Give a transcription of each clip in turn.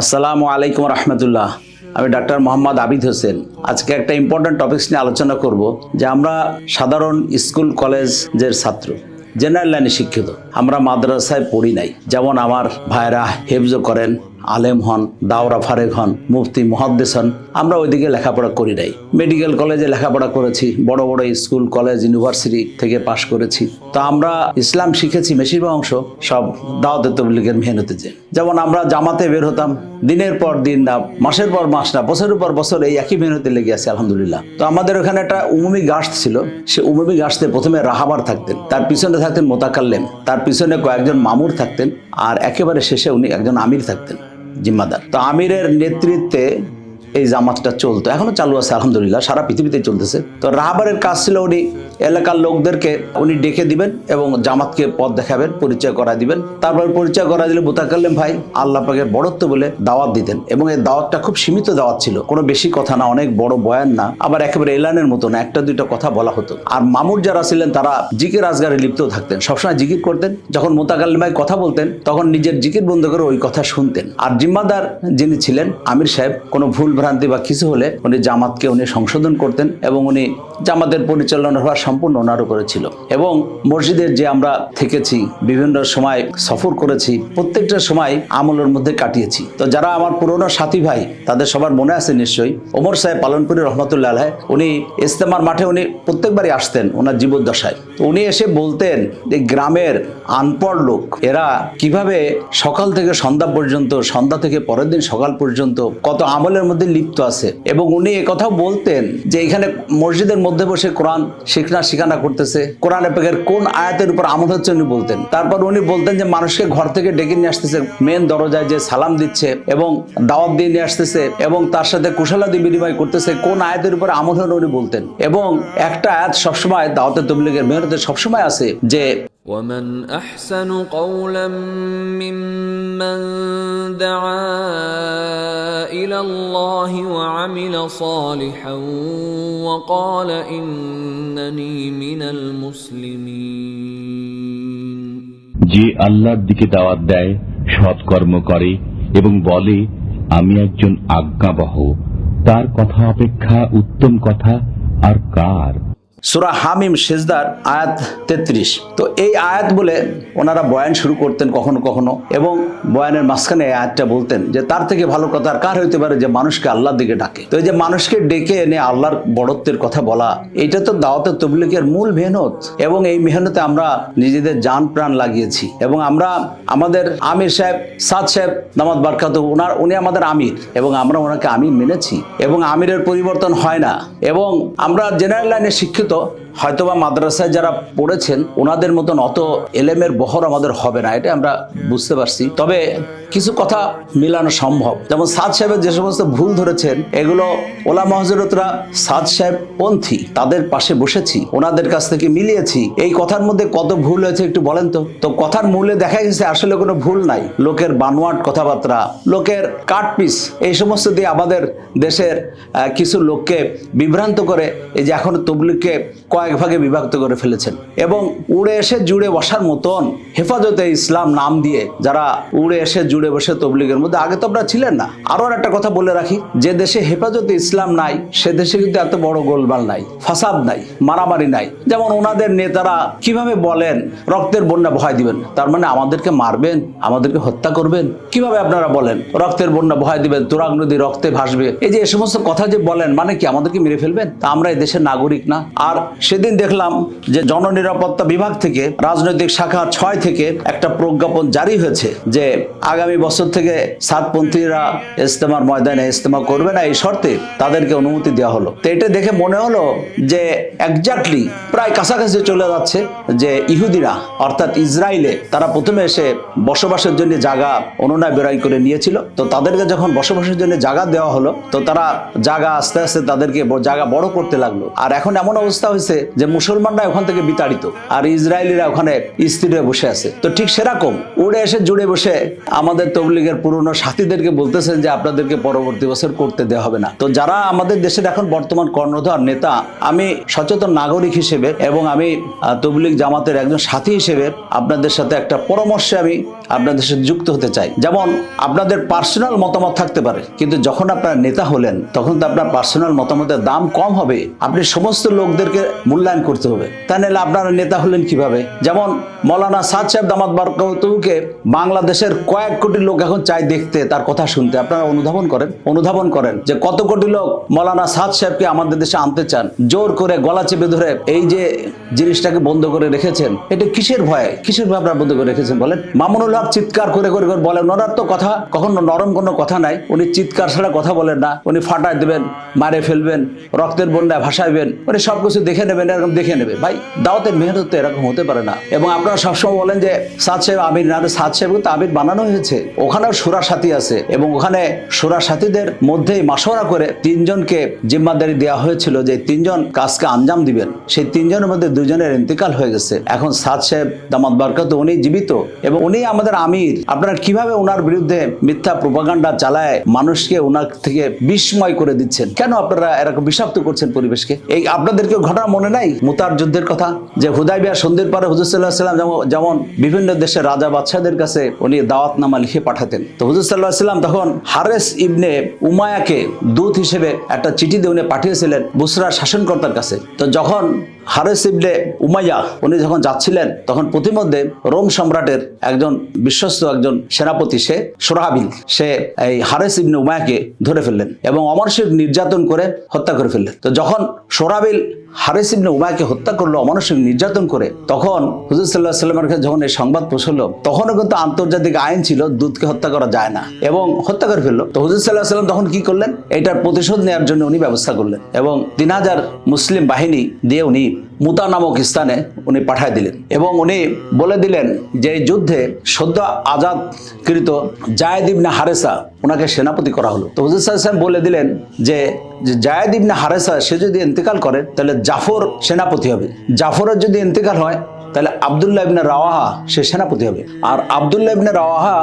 আসসালামু আলাইকুম রহমতুল্লাহ। আমি ডাক্তার মোহাম্মদ আবিদ হোসেন। আজকে একটা ইম্পর্ট্যান্ট টপিক্স নিয়ে আলোচনা করব, যে আমরা সাধারণ স্কুল কলেজের ছাত্র জেনারেল লাইনে শিক্ষিত, আমরা মাদ্রাসায় পড়ি নাই। যেমন আমার ভাইরা হেফজ করেন আলেম হন, দাওরা ফারেক হন, মুফতি মহাদ্দেশ হন, আমরা ওইদিকে লেখাপড়া করি নাই। মেডিকেল কলেজে লেখাপড়া করেছি, বড় বড় স্কুল, কলেজ, ইউনিভার্সিটি থেকে পাশ করেছি। তো আমরা ইসলাম শিখেছি বেশিরভাগ অংশ সব দাওয়াত তবলিগের মেহনতে যে। যেমন আমরা জামাতে বের হতাম, দিনের পর দিন না, মাসের পর মাস না, বছরের পর বছর এই একই মেহনতে লেগে আছে, আলহামদুলিল্লাহ। তো আমাদের ওখানে একটা উমুমি গাছ ছিল, সে উমুমি গাছতে প্রথমে রাহাবার থাকতেন, তার পিছনে থাকতেন মোতাকাল্লেম, তার পিছনে কয়েকজন মামুর থাকতেন, আর একেবারে শেষে উনি একজন আমির থাকতেন। জিম্মাদার তো আমিরের নেতৃত্বে এই জামাতটা চলতো। এখনও চালু আছে, আলহামদুলিল্লাহ, সারা পৃথিবীতে চলতেছে। তো রাহাবারের কাজ ছিল উনি এলাকার লোকদেরকে উনি ডেকে দিবেন এবং জামাতকে পথ দেখাবেন, পরিচয় করা দিবেন। তারপর পরিচয় করা দিলে বুতাকাল্লেম ভাই আল্লাহ পাকের বড়ত্ব বলে দাওয়াত দিতেন এবং এই দাওয়াতটা খুব সীমিত দাওয়াত ছিল। কোনো বেশি কথা না, অনেক বড় বয়ান না, আবার একেবারে এলানের মতো না, একটা দুইটা কথা বলা হতো। আর মামুর যারা ছিলেন, তারা জিকির আজগারে লিপ্ত থাকতেন, সবসময় জিকির করতেন। যখন মোতাকাল্লিম ভাই কথা বলতেন, তখন নিজের জিকির বন্ধ করে ওই কথা শুনতেন। আর জিম্মাদার যিনি ছিলেন, আমির সাহেব, কোনো ভুল ভ্রান্তি বা কিছু হলে উনি জামাতকে উনি সংশোধন করতেন এবং উনি জামাতের পরিচালনা হওয়া সম্পূর্ণ অনারো করেছিল। এবং মসজিদের যে আমরা থেকেছি, বিভিন্ন সময় সফর করেছি, প্রত্যেকটা সময় আমলের মধ্যে কাটিয়েছি। তো যারা আমার পুরনো সাথী ভাই, তাদের সবার মনে আছে নিশ্চয়ই, ওমর সাহেব পালনপুরি রহমতুল্লাহ উনি ইস্তেমার মাঠে উনি প্রত্যেকবারই আসতেন ওনার জীবদ্দশায়। উনি এসে বলতেন যে গ্রামের আনপড় লোক, এরা কীভাবে সকাল থেকে সন্ধ্যা পর্যন্ত, সন্ধ্যা থেকে পরের দিন সকাল পর্যন্ত কত আমলের মধ্যে লিপ্ত আছে। এবং উনি একথাও বলতেন যে এখানে মসজিদের মধ্যে বসে কোরআন শিখনা শিখানা করতেছে। কোরআন পেকের কোন আয়াতের উপর আমল হচ্ছে উনি বলতেন। তারপর উনি বলতেন যে মানুষকে ঘর থেকে ডেকে নিয়ে আসতেছে মেন দরজায় যে সালাম দিচ্ছে এবং দাওয়াত দিয়ে নিয়ে আসতেছে এবং তার সাথে কুশলাদি বিনিময় করতেছে, কোন আয়াতের উপর আমল হলো উনি বলতেন। এবং একটা আয়াত সবসময় দাওয়াতের তবলিগের মেহনতে সবসময় আছে যে ومن احسن قولا ممن دعا الى الله وعمل صالحا وقال انني من المسلمين যে আল্লাহর দিকে দাওয়াত দেয় সৎকর্ম করে এবং বলে আমি একজন আজ্ঞাবহ তার কথা অপেক্ষা উত্তম কথা আর কার সুরা হামিম সেজদার আয়াত তেত্রিশ। তো এই আয়াত বলে ওনারা বয়ান শুরু করতেন কখনো কখনো এবং বয়ানের মাঝখানে এই আয়াতটা বলতেন যে তার থেকে ভালো কথা কার হইতে পারে যে মানুষকে আল্লাহর দিকে ডাকে। তো এই যে মানুষকে ডেকে এনে আল্লাহর বড়ত্বের কথা বলা, এটা তো দাওয়াতের তবলিকের মূল মেহনত এবং এই মেহনতে আমরা নিজেদের জান প্রাণ লাগিয়েছি এবং আমরা আমাদের আমির সাহেব, সাদ সাহেব নামাজ বারকাত, ওনার উনি আমাদের আমির এবং আমরা ওনাকে আমির মেনেছি এবং আমিরের পরিবর্তন হয় না এবং আমরা জেনারেল লাইনে শিক্ষিত হয়তোবা মাদ্রাসায় যারা পড়েছেন, ওনাদের মতন অত এলেমের বহর আমাদের হবে না এটা আমরা বুঝতে পারছি। তবে কিছু কথা মিলানো সম্ভব। যেমন সাদ সাহেবের যে সমস্ত ভুল ধরেছেন, এগুলো ওলা মহজরতরা সাদ সাহেব পন্থী, তাদের পাশে বসেছি, ওনাদের কাছ থেকে মিলিয়েছি। এই কথার মধ্যে কত ভুল হয়েছে একটু বলেন তো? তো কথার মূলে দেখা গেছে, আসলে কোনো ভুল নাই। লোকের বানোয়াট কথাবার্তা, লোকের কাটপিস, এই সমস্ত দিয়ে আমাদের দেশের কিছু লোককে বিভ্রান্ত করে, এই যে এখন তবলিগকে কয়েক ভাগে বিভক্ত করে ফেলেছেন। এবং উড়ে এসে জুড়ে বসার মতন হেফাজতে ইসলাম নাম দিয়ে যারা উড়ে এসে জুড়ে বসে তবলিগের মধ্যে, আগে তো আপনারা ছিলেন না। আরও একটা কথা বলে রাখি, যে দেশে হেফাজতে ইসলাম নাই, সে দেশে কিন্তু এত বড় গোলমাল নাই, ফাসাদ নাই, মারামারি নাই। যেমন ওনাদের নেতারা কীভাবে বলেন, রক্তের বন্যা ভয় দিবেন তার মানে আমাদেরকে মারবেন, আমাদেরকে হত্যা করবেন। কীভাবে আপনারা বলেন, রক্তের বন্যা ভয় দিবেন, তুরাগ নদী রক্তে ভাসবে? এই যে এ সমস্ত কথা যে বলেন মানে কি আমাদেরকে মেরে ফেলবেন? তা আমরা এই দেশের নাগরিক না। আর সেদিন দেখলাম যে জননিরাপত্তা বিভাগ থেকে রাজনৈতিক শাখা ছয় থেকে একটা প্রজ্ঞাপন জারি হয়েছে যে আগামী বছর থেকে সাতপন্থীরা ইস্তেমার ময়দানে ইস্তেমা করবে না, এই শর্তে তাদেরকে অনুমতি দেওয়া হলো। তো এটা দেখে মনে হলো যে একজাক্টলি প্রায় কাছাকাছি চলে যাচ্ছে যে ইহুদিরা, অর্থাৎ ইসরায়েলে, তারা প্রথমে এসে বসবাসের জন্য জায়গা অনুনয় বেরাই করে নিয়েছিল। তো তাদেরকে যখন বসবাসের জন্য জায়গা দেওয়া হলো, তো তারা জায়গা আস্তে আস্তে তাদেরকে জায়গা বড় করতে লাগল। আর এখন এমন অবস্থা অবস্থা হয়েছে যে মুসলমানরা ওখান থেকে বিতাড়িত আর ইসরায়েলিরা ওখানে স্থির বসে আছে। তো ঠিক সেরকম উড়ে এসে জুড়ে বসে আমাদের তবলিগের পুরনো সাথীদেরকে বলতেছেন যে আপনাদেরকে পরবর্তী বছর করতে দেওয়া হবে না। তো যারা আমাদের দেশের এখন বর্তমান কর্ণধার নেতা, আমি সচেতন নাগরিক হিসেবে এবং আমি তবলিগ জামাতের একজন সাথী হিসেবে আপনাদের সাথে একটা পরামর্শে আমি আপনাদের সাথে যুক্ত হতে চাই। যেমন আপনাদের পার্সোনাল মতামত থাকতে পারে, কিন্তু যখন আপনার নেতা হলেন, তখন তো আপনার পার্সোনাল মতামতের দাম কম হবে। আপনি সমস্ত লোকদেরকে মূল্যায়ন করতে হবে। তা নাহলে আপনারা নেতা হলেন কীভাবে? যেমন মৌলানা সাদ সাহেব দামাত বারকাতুকে বাংলাদেশের কয়েক কোটি লোক এখন চাই দেখতে, তার কথা শুনতে। আপনারা অনুধাবন করেন অনুধাবন করেন যে কত কোটি লোক মৌলানা সাদ সাহেবকে আমাদের দেশে আনতে চান। জোর করে গলা চেপে ধরে এই যে জিনিসটাকে বন্ধ করে রেখেছেন, এটা কিসের ভয়ে? কিসের ভয়ে আপনারা বন্ধ করে রেখেছেন বলেন? মামুনুল হক চিৎকার করে করে করে বলেন, ওনার তো কথা কখনো নরম কোনো কথা নাই। উনি চিৎকার ছাড়া কথা বলেন না। উনি ফাটায় দেবেন, মারে ফেলবেন, রক্তের বন্যায় ভাসাইবেন। উনি সবকিছু দেখে নেবেন, এরকম দেখে নেবে। ভাই, দাওয়াতের মেহনত তো এরকম হতে পারে না। এবং আপনারা সবসময় বলেন যে, সাদ সাহেব, আমির, না সাদ সাহেব তো আমির বানানো হয়েছে। ওখানেও সুরা সাথী আছে। এবং ওখানে সুরা সাথীদের মধ্যেই মাসোরা করে তিনজনকে জিম্মাদারি দেওয়া হয়েছিল যে, তিনজন কাজকে আঞ্জাম দিবেন। সেই তিনজনের মধ্যে দুজনের ইন্তেকাল হয়ে গেছে। এখন সাদ সাহেব, দামাত বারকাত, উনি জীবিত। এবং উনি আমাদের আমির। আপনারা কীভাবে ওনার বিরুদ্ধে মিথ্যা প্রোপাগান্ডা চালায়, মানুষকে ওনার থেকে বিস্ময় করে দিচ্ছেন? কেন আপনারা এরকম বিষাক্ত করছেন পরিবেশকে? এই আপনাদেরকে ঘটনা মনে নাই? মুতার যুদ্ধের কথা? যে হুদাইবিয়া সন্ধির পরে হুজুর সাল্লাহ সাল্লাম যেমন বিভিন্ন দেশের রাজা বাদশাহদের কাছে উনি দাওয়াতনামা লিখে পাঠাতেন। তো হুজুর সাল্লাহ সাল্লাম তখন হারেস ইবনে উমায়াকে দূত হিসেবে একটা চিঠি দিয়ে উনি পাঠিয়েছিলেন বুসরা শাসনকর্তার কাছে। তো যখন হারেস ইবনে উমাইয়া, উনি যখন যাচ্ছিলেন, তখন প্রতিমধ্যে রোম সম্রাটের একজন বিশ্বস্ত একজন সেনাপতি, সে সোরাহাবিল, সে এই হারেস ইবনে উমায়াকে ধরে ফেললেন এবং অমানসিক নির্যাতন করে হত্যা করে ফেললেন। তো যখন সোরাবিল হারেস ইবনে উমায়াকে হত্যা করল অমানসিক নির্যাতন করে, তখন হুজুর সাল্লাহ সাল্লামের কাছে যখন এই সংবাদ পৌঁছলো, তখনও কিন্তু আন্তর্জাতিক আইন ছিল, দুধকে হত্যা করা যায় না এবং হত্যা করে ফেলল। তো হুজুর সাল্লাহ সাল্লাম তখন কি করলেন? এটার প্রতিশোধ নেওয়ার জন্য উনি ব্যবস্থা করলেন এবং তিন হাজার মুসলিম বাহিনী দিয়ে উনি মুতা নামক স্থানে উনি পাঠায় দিলেন। এবং উনি বলে দিলেন যে এই যুদ্ধে সদ্য আজাদকৃত জায়েদ ইবনে হারেসা ওনাকে সেনাপতি করা হলো। তো হুজুর সাহেব বলে দিলেন যে জায়েদ ইবনে হারেসা, সে যদি ইন্তেকাল করে, তাহলে জাফর সেনাপতি হবে। জাফরের যদি ইন্তেকাল হয়, তাহলে আবদুল্লাহ ইবনে রাওয়াহা সে সেনাপতি হবে। আর আবদুল্লাহ ইবনে রাওয়াহা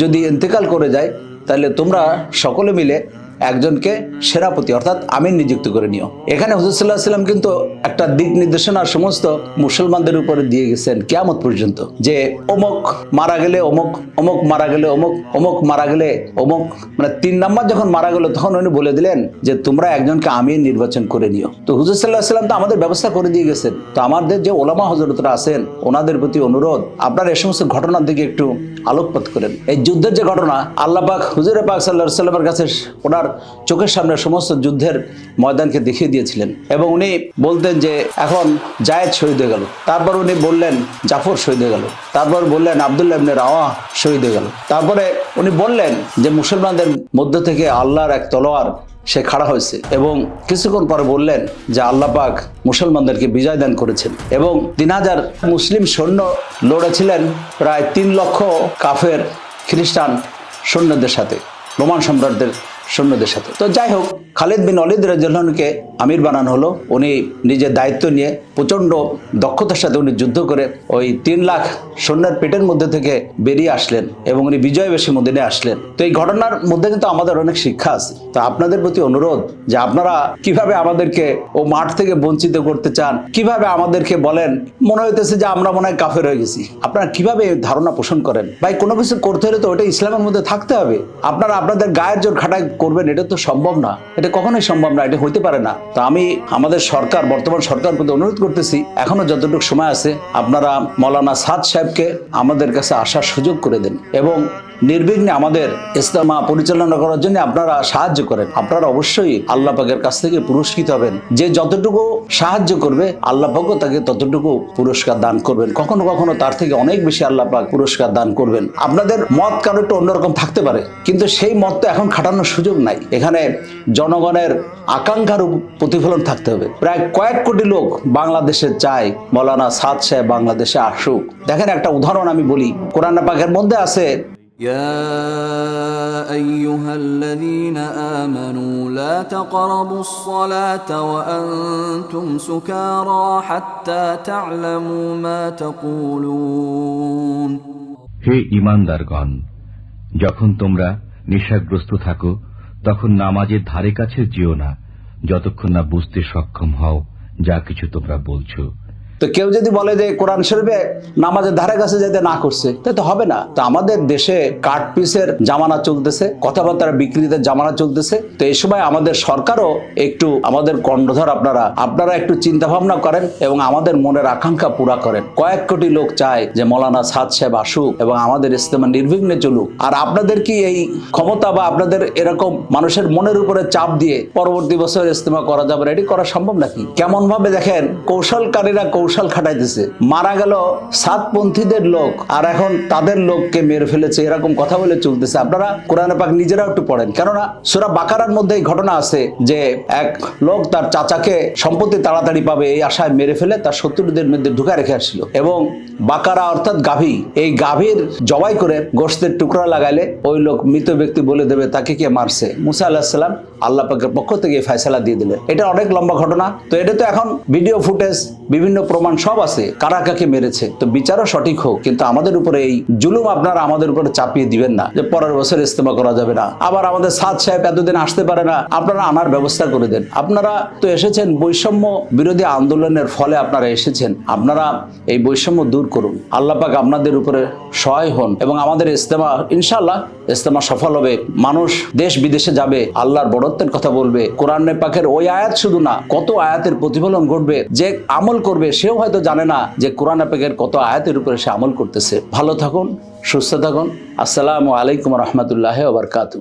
যদি ইন্তেকাল করে যায়, তাহলে তোমরা সকলে মিলে একজনকে সেনাপতি, অর্থাৎ আমির নিযুক্ত করে নিও। এখানে হুজুর সাল্লাহ সাল্লাম কিন্তু একটা দিক নির্দেশনা সমস্ত মুসলমানদের উপরে দিয়ে গেছেন কেয়ামত পর্যন্ত। যে অমুক মারা গেলে অমুক অমুক মারা গেলে অমুক অমুক মারা গেলে অমুক মানে তিন নাম্বার যখন মারা গেল তখন উনি বলে দিলেন যে তোমরা একজনকে আমির নির্বাচন করে নিও। তো হুজুর সাল্লাহ সাল্লাম তো আমাদের ব্যবস্থা করে দিয়ে গেছেন। তো আমাদের যে ওলামা হজরতরা আছেন, ওনাদের প্রতি অনুরোধ, আপনার এ সমস্ত ঘটনার দিকে একটু আলোকপাত করেন। এই যুদ্ধের যে ঘটনা, আল্লাহ পাক, হুজুরে পাক সাল্লাহ সাল্লামের কাছে ওনার চোখের সামনে সমস্ত যুদ্ধের ময়দানকে দেখিয়ে দিয়েছিলেন এবং উনি বলতেন যে, এখন জায়েদ শহীদ হয়ে গেল। তারপর উনি বললেন, জাফর শহীদ হয়ে গেল। তারপর বললেন, আবদুল্লাহ ইবনে রাওয়া শহীদ হয়ে গেল। তারপরে উনি বললেন যে, মুসলমানদের মধ্য থেকে আল্লাহর এক তলোয়ার সে খাড়া হয়েছে। এবং কিছুক্ষণ পরে বললেন যে, আল্লাহ পাক মুসলমানদেরকে বিজয় দান করেছেন। এবং তিন হাজার মুসলিম সৈন্য লড়েছিলেন প্রায় তিন লক্ষ কাফের, খ্রিস্টান সৈন্যদের সাথে। রোমান সম্রাটদের সৈন্যদের সাথে। তো যাই হোক, খালিদ বিন অলিদ রাজকে আমির বানানো হলো। উনি নিজের দায়িত্ব নিয়ে প্রচণ্ড দক্ষতার সাথে উনি যুদ্ধ করে ওই তিন লাখ সৈন্যের পেটের মধ্যে থেকে বেরিয়ে আসলেন এবং উনি বিজয় বেশি মদিনে আসলেন। তো এই ঘটনার মধ্যে কিন্তু আমাদের অনেক শিক্ষা আছে। তো আপনাদের প্রতি অনুরোধ যে আপনারা কীভাবে আমাদেরকে ও মাঠ থেকে বঞ্চিত করতে চান, কীভাবে আমাদেরকে বলেন, মনে হইতেছে যে আমরা মনে হয় কাফের হয়ে গেছি। আপনারা কীভাবে ধারণা পোষণ করেন? ভাই, কোনো কিছু করতে হলে তো ওটা ইসলামের মধ্যে থাকতে হবে। আপনারা আপনাদের গায়ের জোর খাটাই করবেন, এটা তো সম্ভব না। এটা কখনোই সম্ভব না, এটা হইতে পারে না। তো আমি আমাদের সরকার, বর্তমান সরকার প্রতি অনুরোধ করতেছি, এখনও যতটুকু সময় আছে, আপনারা মৌলানা সাদ সাহেবকে আমাদের কাছে আসার সুযোগ করে দেন এবং নির্বিঘ্নে আমাদের ইস্তেমা পরিচালনা করার জন্য আপনারা সাহায্য করেন। আপনারা অবশ্যই আল্লাহ পাকের কাছ থেকে পুরস্কৃত হবেন। যে যতটুকু সাহায্য করবে, আল্লাহ পাকও তাকে ততটুকু পুরস্কার দান করবেন। কখনো কখনো তার থেকে অনেক বেশি আল্লাহ পাক পুরস্কার দান করবেন। আপনাদের মত কারও একটু অন্যরকম থাকতে পারে, কিন্তু সেই মত তো এখন খাটানোর সুযোগ নাই। এখানে জনগণের আকাঙ্ক্ষার প্রতিফলন থাকতে হবে। প্রায় কয়েক কোটি লোক বাংলাদেশে চায়, মৌলানা সাদ সাহেব বাংলাদেশে আসুক। দেখেন একটা উদাহরণ আমি বলি। কোরআন পাকের মধ্যে আছে يا ايها الذين امنوا لا تقربوا الصلاه وانتم سكارى حتى تعلموا ما تقولون হে ইমানদারগণ যখন তোমরা নেশাগ্রস্ত থাকো তখন নামাজের ধারে কাছে যেও না যতক্ষণ না বুঝতে সক্ষম হও যা কিছু তোমরা বলছো তো কেউ যদি বলে যে কোরআন শরীফে নামাজের ধারে কাছে যেতে না করছে তাই তো হবে না। তো আমাদের দেশে কাঠ পিসের জামানা চলতেছে, কথাবার্তার বিক্রিতে জামানা চলতেছে। তো এই সময় আমাদের সরকারও একটু আমাদের কণ্ঠধর আপনারা আপনারা একটু চিন্তা ভাবনা করেন এবং আমাদের মনের আকাঙ্ক্ষা পুরা করেন। কয়েক কোটি লোক চায় যে মৌলানা সাদ সাহেব আসুক এবং আমাদের ইস্তেমা নির্বিঘ্নে চলুক। আর আপনাদের কি এই ক্ষমতা বা আপনাদের এরকম মানুষের মনের উপরে চাপ দিয়ে পরবর্তী বছর ইস্তেমা করা যাবে এটি করা সম্ভব নাকি? কেমন ভাবে দেখেন, কৌশলকারীরা কৌশল খাটাইতেছে। মারা গেল সাতপন্থীদের লোক, আর এখন তাদের লোককে মেরে ফেলেছে, এরকম কথা বলে চলতেছে। আপনারা কোরআনে পাক নিজেরাও একটু পড়েন। কেননা সুরা বাকারার মধ্যে এই ঘটনা আছে যে এক লোক তার চাচাকে সম্পত্তি তাড়াতাড়ি পাবে, এই আশায় মেরে ফেলে তার শত্রুদের মধ্যে ঢুকা রেখে আসছিল এবং বাকারা অর্থাৎ গাভী, এই গাভীর জবাই করে গোষ্ঠের টুকরা লাগাইলে ওই লোক মৃত ব্যক্তি বলে দেবে, তাকে কে মারছে? মুসা আল্লাহাম আল্লাহ পাকের পক্ষ থেকে ফয়সালা দিয়ে দিলেন। এটা অনেক লম্বা ঘটনা। তো এটা তো এখন ভিডিও ফুটেজ বিভিন্ন প্রমাণ সব আছে। কারা কাকে মেরেছে? তো বিচারও সঠিক হোক, কিন্তু আমাদের উপরে এই জুলুম আপনারা আমাদের উপরে চাপিয়ে দিবেন না। যে পরের বছর ইস্তেমা করা যাবে না। আবার আমাদের সাদ সাহেব এতদিন আসতে পারে না। আপনারা আনার ব্যবস্থা করে দেন। আপনারা তো এসেছেন বৈষম্য বিরোধী আন্দোলনের ফলে আপনারা এসেছেন। আপনারা এই বৈষম্য দূর করুন। আল্লাহ পাক আপনাদের উপরে সহায় হন এবং আমাদের ইস্তেমা ইনশাল্লাহ ইস্তেমা সফল হবে। মানুষ দেশ বিদেশে যাবে, আল্লাহর বড়ত্বের কথা বলবে। কোরআন পাকের ওই আয়াত শুধু না, কত আয়াতের প্রতিফলন ঘটবে, যে আমল করবে, সেও হয়তো জানে না যে কোরআন পাকের কত আয়াতের উপরে সে আমল করতেছে। ভালো থাকুন, সুস্থ থাকুন। আসসালামু আলাইকুম রহমতুল্লাহ ওবরকাতু